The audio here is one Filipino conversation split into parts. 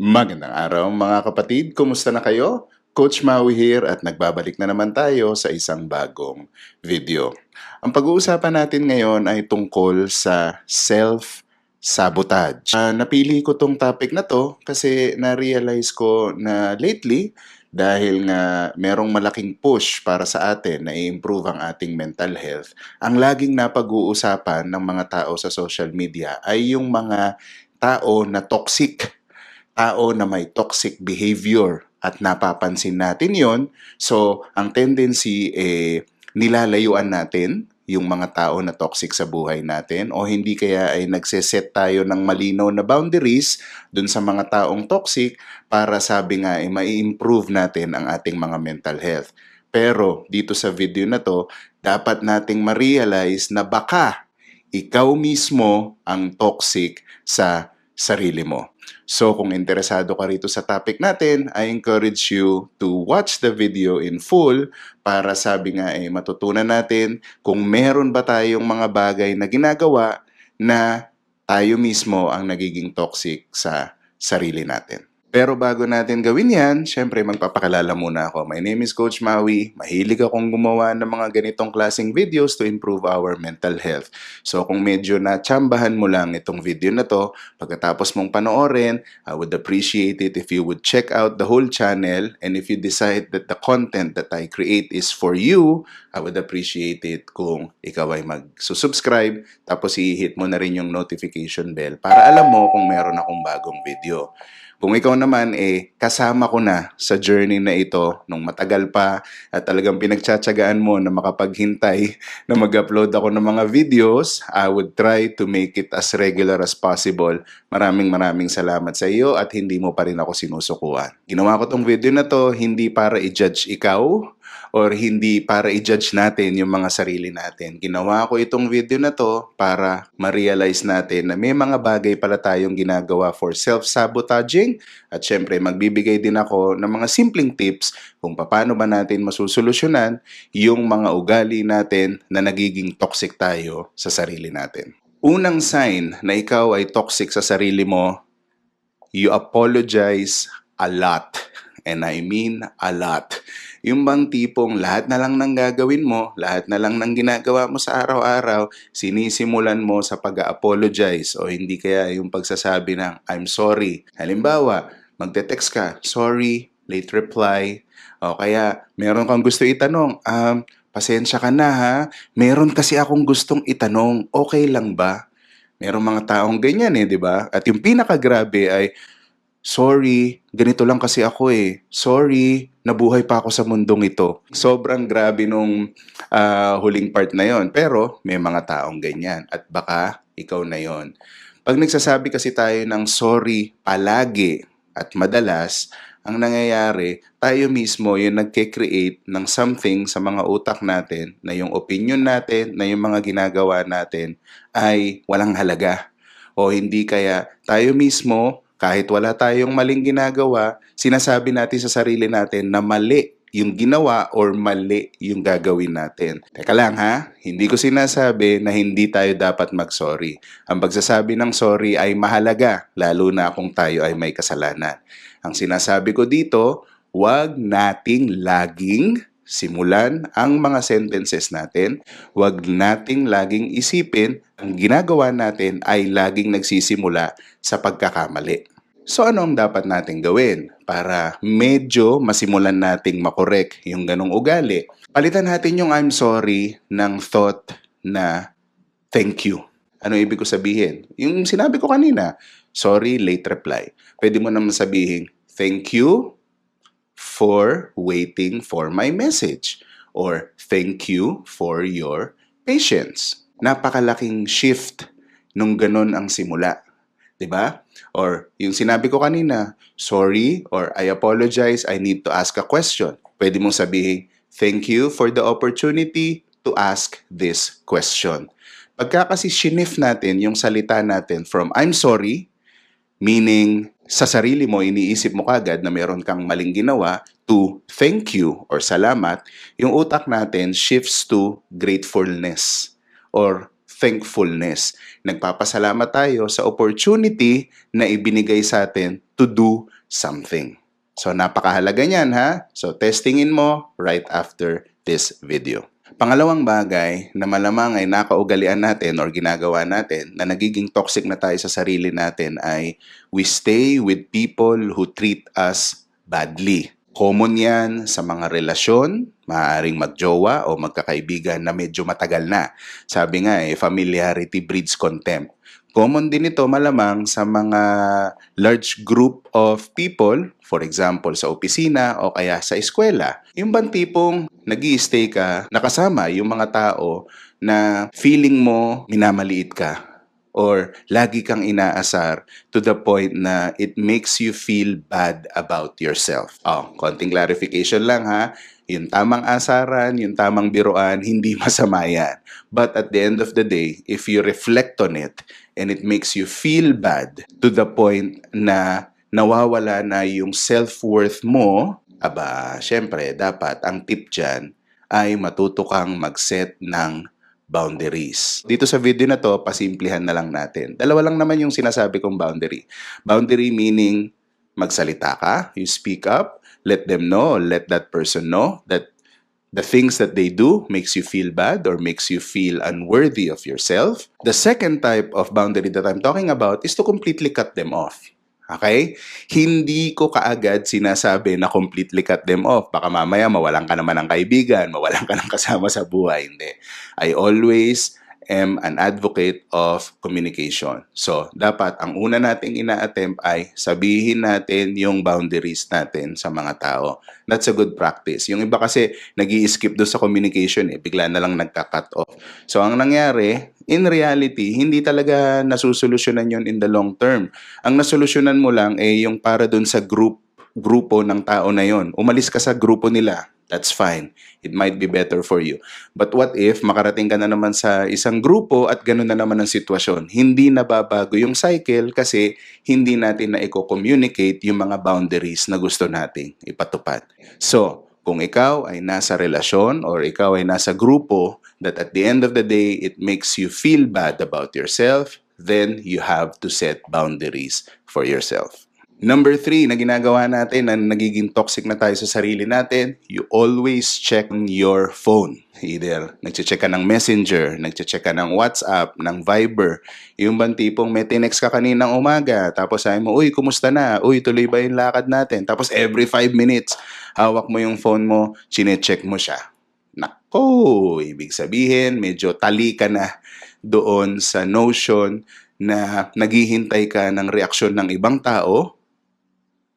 Magandang araw mga kapatid, kumusta na kayo? Coach Maui here at nagbabalik na naman tayo sa isang bagong video. Ang pag-uusapan natin ngayon ay tungkol sa self-sabotage. Ah, napili ko tong topic na to kasi na-realize ko na lately dahil nga merong malaking push para sa atin na i-improve ang ating mental health, ang laging napag-uusapan ng mga tao sa social media ay yung mga tao na toxic tao na may toxic behavior at napapansin natin yon so ang tendency eh nilalayuan natin yung mga tao na toxic sa buhay natin o hindi kaya ay nagseset tayo ng malinaw na boundaries dun sa mga taong toxic para sabi nga ay mai-improve natin ang ating mga mental health. Pero dito sa video na to, dapat nating ma-realize na baka ikaw mismo ang toxic sa sarili mo. So kung interesado ka rito sa topic natin, I encourage you to watch the video in full para sabi nga eh matutunan natin kung meron ba tayong mga bagay na ginagawa na tayo mismo ang nagiging toxic sa sarili natin. Pero bago natin gawin yan, syempre magpapakilala muna ako. My name is Coach Maui. Mahilig akong gumawa ng mga ganitong klaseng videos to improve our mental health. So kung medyo na-chambahan mo lang itong video na to, pagkatapos mong panoorin, I would appreciate it if you would check out the whole channel and if you decide that the content that I create is for you, I would appreciate it kung ikaw ay mag-subscribe tapos i-hit mo na rin yung notification bell para alam mo kung meron akong bagong video. Kung ikaw naman eh kasama ko na sa journey na ito nung matagal pa at talagang pinagtsatsagaan mo na makapaghintay na mag-upload ako ng mga videos, I would try to make it as regular as possible. Maraming maraming salamat sa iyo at hindi mo pa rin ako sinusukuan. Ginawa ko tong video na to hindi para i-judge ikaw or hindi para i-judge natin yung mga sarili natin. Ginawa ko itong video na to para ma-realize natin na may mga bagay pala tayong ginagawa for self-sabotaging at syempre magbibigay din ako ng mga simpleng tips kung paano ba natin masusolusyonan yung mga ugali natin na nagiging toxic tayo sa sarili natin. Unang sign na ikaw ay toxic sa sarili mo, you apologize a lot. And I mean a lot. Yung bang tipong lahat na lang ng gagawin mo, lahat na lang ng ginagawa mo sa araw-araw, sinisimulan mo sa pag-apologize o hindi kaya yung pagsasabi ng I'm sorry. Halimbawa, magte-text ka, sorry, late reply, o kaya meron kang gusto itanong, um, pasensya ka na ha, meron kasi akong gustong itanong, okay lang ba? Merong mga taong ganyan eh, di ba? At yung pinakagrabe ay, sorry, ganito lang kasi ako eh. Sorry, nabuhay pa ako sa mundong ito. Sobrang grabe nung ah, huling part na yon. Pero may mga taong ganyan. At baka ikaw na yon. Pag nagsasabi kasi tayo ng sorry palagi at madalas, ang nangyayari, tayo mismo yung nagke-create ng something sa mga utak natin na yung opinion natin, na yung mga ginagawa natin ay walang halaga. O hindi kaya tayo mismo kahit wala tayong maling ginagawa, sinasabi natin sa sarili natin na mali yung ginawa or mali yung gagawin natin. Teka lang ha, hindi ko sinasabi na hindi tayo dapat mag-sorry. Ang pagsasabi ng sorry ay mahalaga, lalo na kung tayo ay may kasalanan. Ang sinasabi ko dito, huwag nating laging simulan ang mga sentences natin. Huwag nating laging isipin ang ginagawa natin ay laging nagsisimula sa pagkakamali. So ano ang dapat nating gawin para medyo masimulan nating makorek yung ganong ugali? Palitan natin yung I'm sorry ng thought na thank you. Ano ibig ko sabihin? Yung sinabi ko kanina, sorry, late reply. Pwede mo naman sabihin, thank you for waiting for my message. Or thank you for your patience. Napakalaking shift nung ganun ang simula. 'di ba? Or yung sinabi ko kanina, sorry or I apologize, I need to ask a question. Pwede mong sabihin, thank you for the opportunity to ask this question. Pagka kasi shinif natin yung salita natin from I'm sorry, meaning sa sarili mo, iniisip mo kagad na meron kang maling ginawa, to thank you or salamat, yung utak natin shifts to gratefulness or thankfulness. Nagpapasalamat tayo sa opportunity na ibinigay sa atin to do something. So napakahalaga niyan ha. So testingin mo right after this video. Pangalawang bagay na malamang ay nakaugalian natin or ginagawa natin na nagiging toxic na tayo sa sarili natin ay we stay with people who treat us badly. Common yan sa mga relasyon, maaaring magjowa o magkakaibigan na medyo matagal na. Sabi nga eh, familiarity breeds contempt. Common din ito malamang sa mga large group of people, for example sa opisina o kaya sa eskwela. Yung bang tipong nag stay ka, nakasama yung mga tao na feeling mo minamaliit ka or lagi kang inaasar to the point na it makes you feel bad about yourself. Oh, konting clarification lang ha. Yung tamang asaran, yung tamang biruan, hindi masama yan. But at the end of the day, if you reflect on it and it makes you feel bad to the point na nawawala na yung self-worth mo, aba, syempre, dapat ang tip dyan ay matuto kang mag-set ng boundaries. Dito sa video na to, pasimplihan na lang natin. Dalawa lang naman yung sinasabi kong boundary. Boundary meaning magsalita ka, you speak up, let them know, let that person know that the things that they do makes you feel bad or makes you feel unworthy of yourself. The second type of boundary that I'm talking about is to completely cut them off. Okay? Hindi ko kaagad sinasabi na completely cut them off. Baka mamaya mawalan ka naman ng kaibigan, mawalan ka ng kasama sa buhay. Hindi. I always am an advocate of communication. So, dapat ang una nating ina-attempt ay sabihin natin yung boundaries natin sa mga tao. That's a good practice. Yung iba kasi nag skip do sa communication eh, bigla na lang nagka-cut off. So, ang nangyari, in reality, hindi talaga nasusolusyonan yon in the long term. Ang nasolusyonan mo lang ay yung para dun sa group grupo ng tao na yon. Umalis ka sa grupo nila That's fine. It might be better for you. But what if makarating ka na naman sa isang grupo at ganun na naman ang sitwasyon? Hindi nababago yung cycle kasi hindi natin na i-communicate yung mga boundaries na gusto nating ipatupad. So, kung ikaw ay nasa relasyon or ikaw ay nasa grupo that at the end of the day it makes you feel bad about yourself, then you have to set boundaries for yourself. Number three na ginagawa natin na nagiging toxic na tayo sa sarili natin, you always check your phone. Either nagche-check ka ng Messenger, nagche-check ka ng WhatsApp, ng Viber. Yung bang tipong may tinext ka kaninang umaga, tapos sabi mo, uy, kumusta na? Uy, tuloy ba yung lakad natin? Tapos every 5 minutes, hawak mo yung phone mo, chine-check mo siya. Nako, ibig sabihin, medyo tali ka na doon sa notion na naghihintay ka ng reaksyon ng ibang tao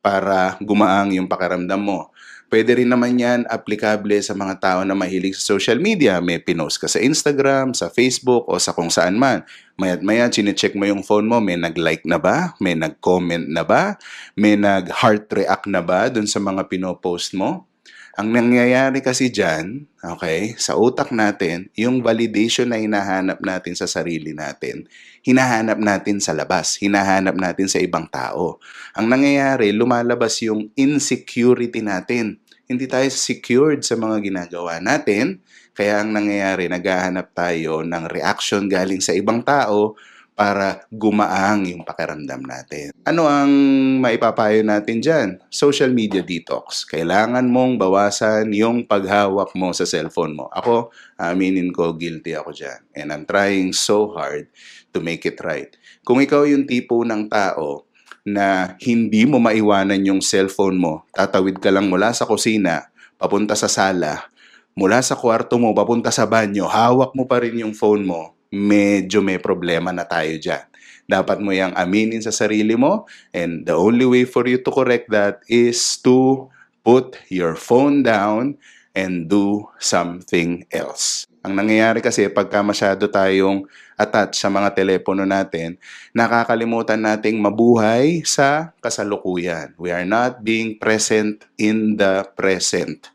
para gumaang yung pakiramdam mo. Pwede rin naman yan applicable sa mga tao na mahilig sa social media. May pinost ka sa Instagram, sa Facebook, o sa kung saan man. Maya't maya, chinecheck mo yung phone mo, may nag-like na ba? May nag-comment na ba? May nag-heart react na ba dun sa mga pinopost mo? Ang nangyayari kasi dyan, okay, sa utak natin, yung validation na hinahanap natin sa sarili natin, hinahanap natin sa labas, hinahanap natin sa ibang tao. Ang nangyayari, lumalabas yung insecurity natin. Hindi tayo secured sa mga ginagawa natin, kaya ang nangyayari, naghahanap tayo ng reaction galing sa ibang tao para gumaang yung pakiramdam natin. Ano ang maipapayo natin dyan? Social media detox. Kailangan mong bawasan yung paghawak mo sa cellphone mo. Ako, aminin ko, guilty ako dyan. And I'm trying so hard to make it right. Kung ikaw yung tipo ng tao na hindi mo maiwanan yung cellphone mo, tatawid ka lang mula sa kusina, papunta sa sala, mula sa kwarto mo, papunta sa banyo, hawak mo pa rin yung phone mo, medyo may problema na tayo dyan. Dapat mo yung aminin sa sarili mo and the only way for you to correct that is to put your phone down and do something else. Ang nangyayari kasi pagka masyado tayong attached sa mga telepono natin, nakakalimutan nating mabuhay sa kasalukuyan. We are not being present in the present.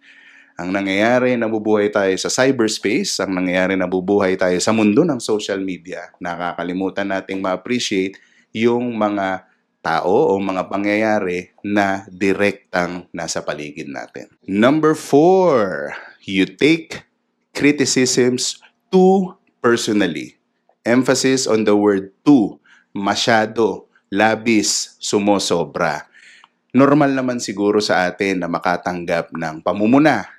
Ang nangyayari, nabubuhay tayo sa cyberspace, ang nangyayari, nabubuhay tayo sa mundo ng social media. Nakakalimutan nating ma-appreciate yung mga tao o mga pangyayari na direktang nasa paligid natin. Number four, you take criticisms too personally. Emphasis on the word too. Masyado, labis, sumosobra. Normal naman siguro sa atin na makatanggap ng pamumuna.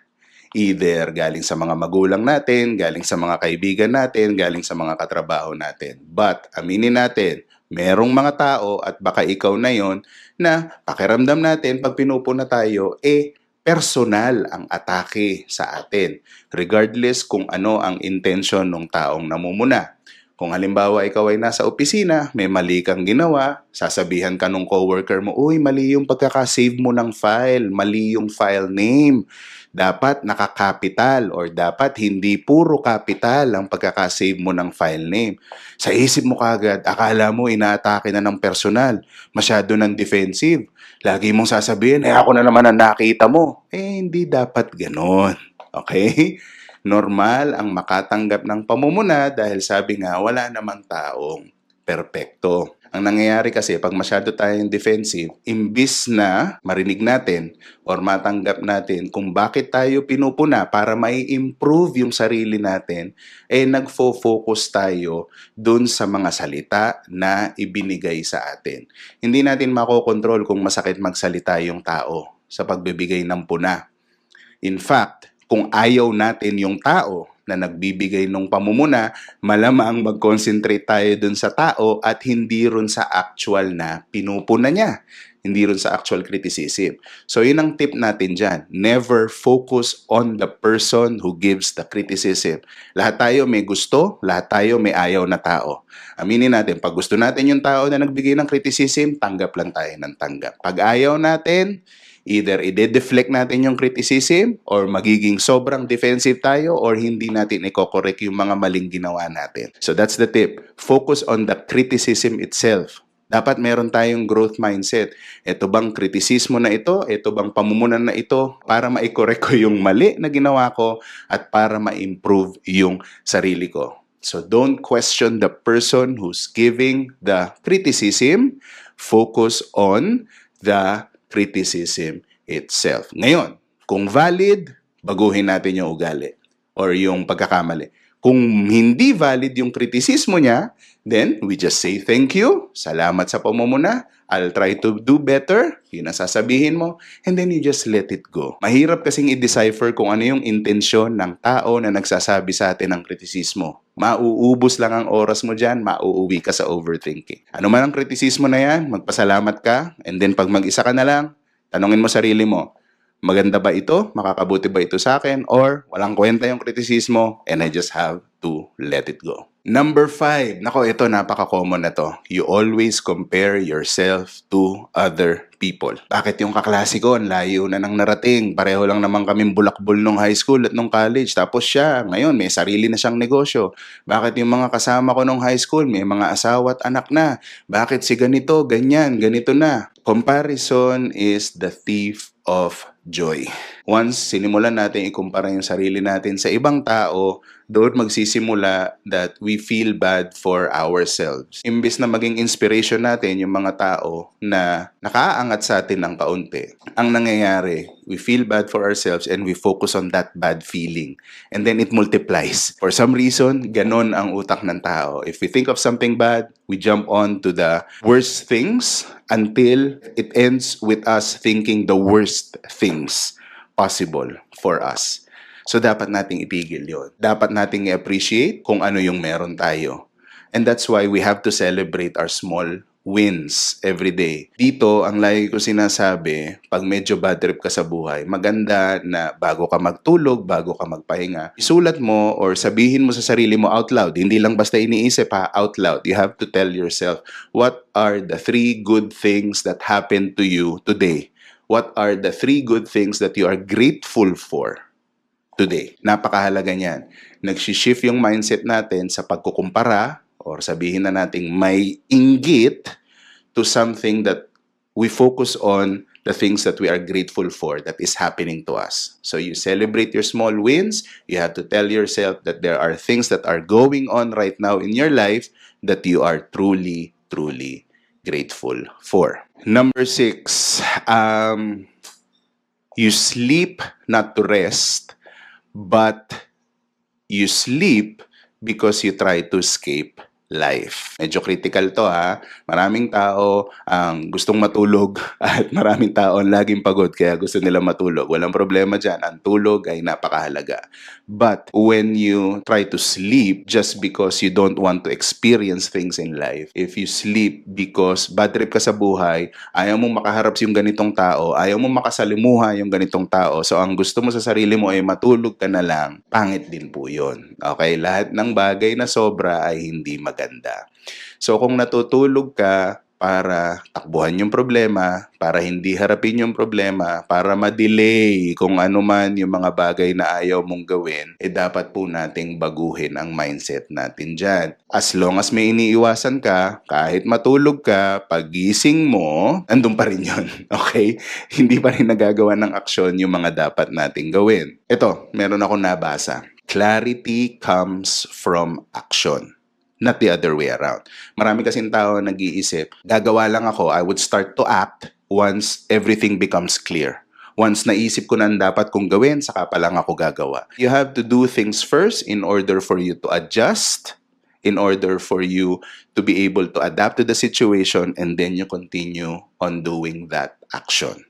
Either galing sa mga magulang natin, galing sa mga kaibigan natin, galing sa mga katrabaho natin. But, aminin natin, merong mga tao at baka ikaw na yon na pakiramdam natin pag pinupuna tayo, eh, personal ang atake sa atin. Regardless kung ano ang intention ng taong namumuna. Kung halimbawa ikaw ay nasa opisina, may mali kang ginawa, sasabihan ka nung coworker mo, uy, mali yung pagkakasave mo ng file, mali yung file name. Dapat nakakapital or dapat hindi puro capital ang pagkakasave mo ng file name. Sa isip mo kagad, akala mo inaatake na ng personal, masyado ng defensive. Lagi mong sasabihin, eh ako na naman ang nakita mo. Eh, hindi dapat ganon. Okay? normal ang makatanggap ng pamumuna dahil sabi nga wala namang taong perpekto. Ang nangyayari kasi pag masyado tayong defensive, imbis na marinig natin or matanggap natin kung bakit tayo pinupuna para mai improve yung sarili natin, eh nagfo-focus tayo dun sa mga salita na ibinigay sa atin. Hindi natin makokontrol kung masakit magsalita yung tao sa pagbibigay ng puna. In fact, kung ayaw natin yung tao na nagbibigay ng pamumuna, malamang mag-concentrate tayo dun sa tao at hindi rin sa actual na pinupuna niya. Hindi rin sa actual criticism. So, yun ang tip natin dyan. Never focus on the person who gives the criticism. Lahat tayo may gusto, lahat tayo may ayaw na tao. Aminin natin, pag gusto natin yung tao na nagbigay ng criticism, tanggap lang tayo ng tanggap. Pag ayaw natin, either i-deflect natin yung criticism or magiging sobrang defensive tayo or hindi natin i-correct yung mga maling ginawa natin. So that's the tip. Focus on the criticism itself. Dapat meron tayong growth mindset. Ito bang kritisismo na ito? Ito bang pamumunan na ito? Para ma-correct ko yung mali na ginawa ko at para ma-improve yung sarili ko. So don't question the person who's giving the criticism. Focus on the criticism itself. Ngayon, kung valid, baguhin natin yung ugali or yung pagkakamali. Kung hindi valid yung kritisismo niya, then we just say thank you, salamat sa pamumuna, I'll try to do better, yun ang mo, and then you just let it go. Mahirap kasing i-decipher kung ano yung intensyon ng tao na nagsasabi sa atin ng kritisismo. Mauubos lang ang oras mo dyan, mauuwi ka sa overthinking. Ano man ang kritisismo na yan, magpasalamat ka, and then pag mag-isa ka na lang, tanungin mo sarili mo, maganda ba ito? Makakabuti ba ito sa akin? Or walang kwenta yung kritisismo and I just have to let it go. Number five, nako ito napaka-common na to. You always compare yourself to other people. Bakit yung kaklase ko, ang layo na nang narating. Pareho lang naman kaming bulakbol nung high school at nung college. Tapos siya, ngayon may sarili na siyang negosyo. Bakit yung mga kasama ko nung high school, may mga asawa at anak na? Bakit si ganito, ganyan, ganito na? Comparison is the thief of joy. Once sinimulan natin ikumpara yung sarili natin sa ibang tao, doon magsisimula that we feel bad for ourselves. Imbis na maging inspiration natin yung mga tao na nakaangat sa atin ng kaunti, ang nangyayari, we feel bad for ourselves and we focus on that bad feeling. And then it multiplies. For some reason, ganon ang utak ng tao. If we think of something bad, we jump on to the worst things until it ends with us thinking the worst things possible for us. So dapat nating ipigil yon. Dapat nating i-appreciate kung ano yung meron tayo. And that's why we have to celebrate our small wins every day. Dito, ang lagi ko sinasabi, pag medyo bad trip ka sa buhay, maganda na bago ka magtulog, bago ka magpahinga, isulat mo or sabihin mo sa sarili mo out loud. Hindi lang basta iniisip ha, out loud. You have to tell yourself, what are the three good things that happened to you today? What are the three good things that you are grateful for? today. Napakahalaga niyan. Nagsishift yung mindset natin sa pagkukumpara or sabihin na nating may inggit to something that we focus on the things that we are grateful for that is happening to us. So you celebrate your small wins. You have to tell yourself that there are things that are going on right now in your life that you are truly, truly grateful for. Number six, um, you sleep not to rest, but you sleep because you try to escape life. Medyo critical to ha. Maraming tao ang gustong matulog at maraming tao ang laging pagod kaya gusto nila matulog. Walang problema dyan. Ang tulog ay napakahalaga. But when you try to sleep just because you don't want to experience things in life, if you sleep because bad trip ka sa buhay, ayaw mong makaharap yung ganitong tao, ayaw mong makasalimuha yung ganitong tao, so ang gusto mo sa sarili mo ay matulog ka na lang, pangit din po yun. Okay? Lahat ng bagay na sobra ay hindi maganda. So kung natutulog ka para takbuhan yung problema, para hindi harapin yung problema, para ma-delay kung ano man yung mga bagay na ayaw mong gawin, eh dapat po nating baguhin ang mindset natin dyan. As long as may iniiwasan ka, kahit matulog ka, pagising mo, andun pa rin yun. Okay? Hindi pa rin nagagawa ng aksyon yung mga dapat nating gawin. Ito, meron ako nabasa. Clarity comes from action not the other way around. Marami kasing tao nag-iisip, gagawa lang ako, I would start to act once everything becomes clear. Once naisip ko na dapat kong gawin, saka pa lang ako gagawa. You have to do things first in order for you to adjust, in order for you to be able to adapt to the situation, and then you continue on doing that action.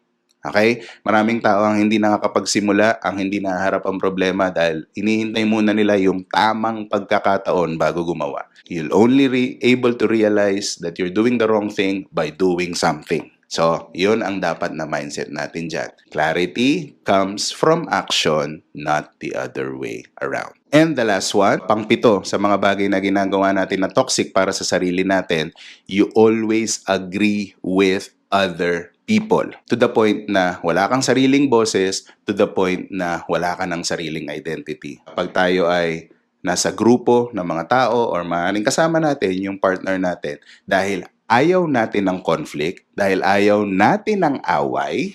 Okay? Maraming tao ang hindi nakakapagsimula, ang hindi naharap ang problema dahil inihintay muna nila yung tamang pagkakataon bago gumawa. You'll only re- able to realize that you're doing the wrong thing by doing something. So, yun ang dapat na mindset natin dyan. Clarity comes from action, not the other way around. And the last one, pangpito, sa mga bagay na ginagawa natin na toxic para sa sarili natin, you always agree with other people. To the point na wala kang sariling boses, to the point na wala ka ng sariling identity. Pag tayo ay nasa grupo ng mga tao or maaaring kasama natin yung partner natin dahil ayaw natin ng conflict, dahil ayaw natin ng away,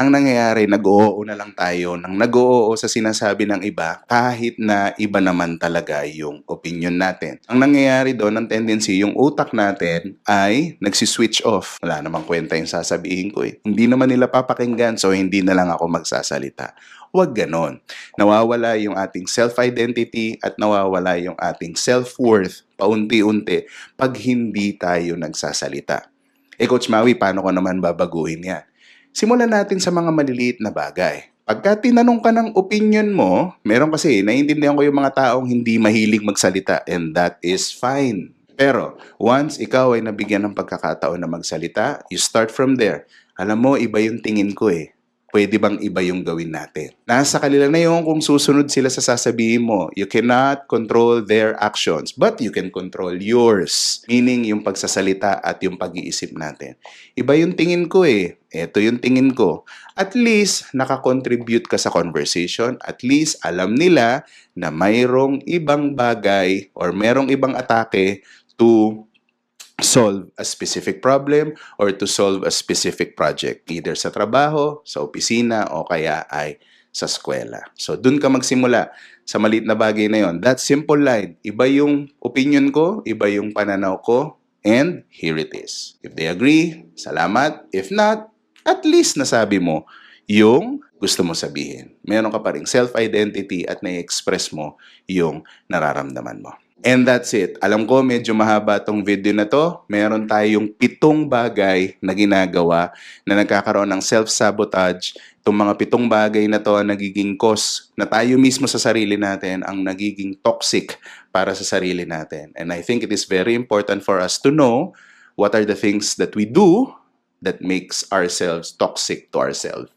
ang nangyayari, nag-oo na lang tayo nang nag-oo sa sinasabi ng iba kahit na iba naman talaga yung opinion natin. Ang nangyayari doon, ang tendency, yung utak natin ay nagsiswitch off. Wala namang kwenta yung sasabihin ko eh. Hindi naman nila papakinggan so hindi na lang ako magsasalita. Huwag ganon. Nawawala yung ating self-identity at nawawala yung ating self-worth paunti-unti pag hindi tayo nagsasalita. Eh Coach Maui, paano ko naman babaguhin yan? Simulan natin sa mga maliliit na bagay. Pagka tinanong ka ng opinion mo, meron kasi, naiintindihan ko yung mga taong hindi mahilig magsalita and that is fine. Pero once ikaw ay nabigyan ng pagkakataon na magsalita, you start from there. Alam mo, iba yung tingin ko eh. Pwede bang iba yung gawin natin? Nasa kanila na yung kung susunod sila sa sasabihin mo. You cannot control their actions, but you can control yours. Meaning yung pagsasalita at yung pag-iisip natin. Iba yung tingin ko eh. Ito yung tingin ko. At least, nakakontribute ka sa conversation. At least, alam nila na mayroong ibang bagay or mayroong ibang atake to solve a specific problem or to solve a specific project. Either sa trabaho, sa opisina, o kaya ay sa eskwela. So, dun ka magsimula sa maliit na bagay na yon. That simple line, iba yung opinion ko, iba yung pananaw ko, and here it is. If they agree, salamat. If not, at least nasabi mo yung gusto mo sabihin. Meron ka pa rin self-identity at na-express mo yung nararamdaman mo. And that's it. Alam ko medyo mahaba tong video na to. Meron tayong pitong bagay na ginagawa na nagkakaroon ng self-sabotage. Itong mga pitong bagay na to ang nagiging cause na tayo mismo sa sarili natin ang nagiging toxic para sa sarili natin. And I think it is very important for us to know what are the things that we do that makes ourselves toxic to ourselves.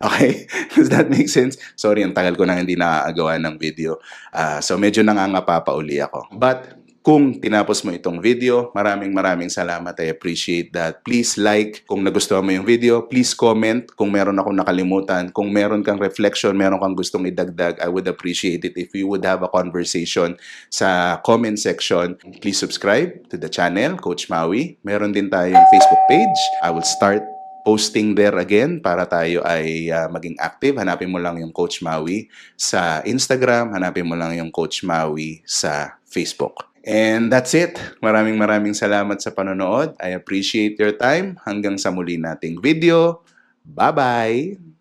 Okay? Does that make sense? Sorry, ang tagal ko nang hindi nakagawa ng video. Ah, so medyo nangangapa pa uli ako. But kung tinapos mo itong video, maraming maraming salamat. I appreciate that. Please like kung nagustuhan mo yung video. Please comment kung meron akong nakalimutan. Kung meron kang reflection, meron kang gustong idagdag, I would appreciate it if you would have a conversation sa comment section. Please subscribe to the channel, Coach Maui. Meron din tayong Facebook page. I will start posting there again para tayo ay uh, maging active. Hanapin mo lang yung Coach Maui sa Instagram, hanapin mo lang yung Coach Maui sa Facebook. And that's it. Maraming maraming salamat sa panonood. I appreciate your time. Hanggang sa muli nating video. Bye-bye!